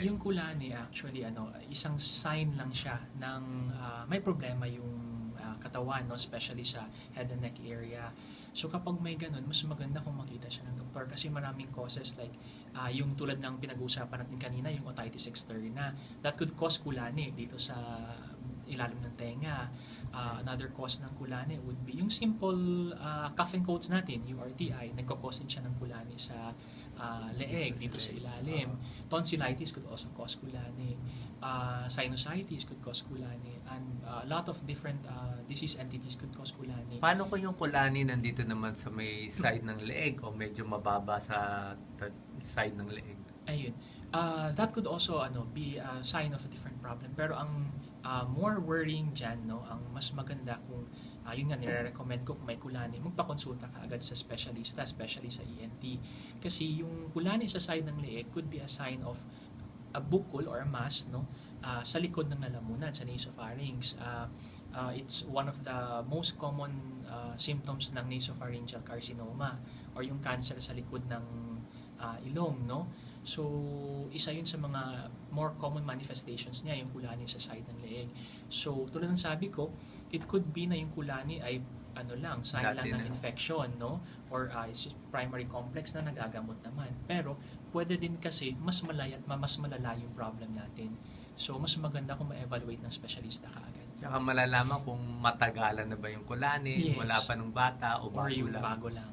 Yung kulani actually ano, isang sign lang siya ng ah, may problema yung ah, katawan, no, especially sa head and neck area. So kapag may ganun, mas maganda kung makita siya ng doktor kasi maraming causes like ah, yung tulad ng pinag-uusapan natin kanina, yung otitis externa, that could cause kulani dito sa ilalim ng tenga. Ah, another cause ng kulani would be yung simple ah, cough and colds natin, URTI, nagkakause din siya ng kulani sa ah, leeg dito sa ilalim. Tonsillitis could also cause kulani. Uh, sinusitis could cause kulani. And uh, a lot of different uh, disease entities could cause kulani. Paano kung yung kulani nandito naman sa may side ng leeg o medyo mababa sa side ng leeg? Ayun. Uh, that could also ano be a sign of a different problem. Pero ang uh, more worrying dyan, no, ang mas maganda kung uh, yun nga, nire-recommend ko kung may kulani, magpakonsulta ka agad sa specialista, especially sa ENT. Kasi yung kulani sa side ng leeg could be a sign of a bukol or a mass no ah, sa likod ng lalamunan sa nasopharynx Ah, ah, it's one of the most common ah, symptoms ng nasopharyngeal carcinoma or yung cancer sa likod ng ah, ilong no so isa yun sa mga more common manifestations niya yung kulani sa side ng leeg so tulad ng sabi ko it could be na yung kulani ay ano lang, sign lang Dati ng na. infection, no? Or ah, it's just primary complex na nagagamot naman. Pero, pwede din kasi mas malaya at ma- mas malala yung problem natin. So, mas maganda kung ma-evaluate ng specialista kaagad. Tsaka malalaman kung matagalan na ba yung kulani, Yes. wala pa nung bata o Or bago yung lang. bago lang.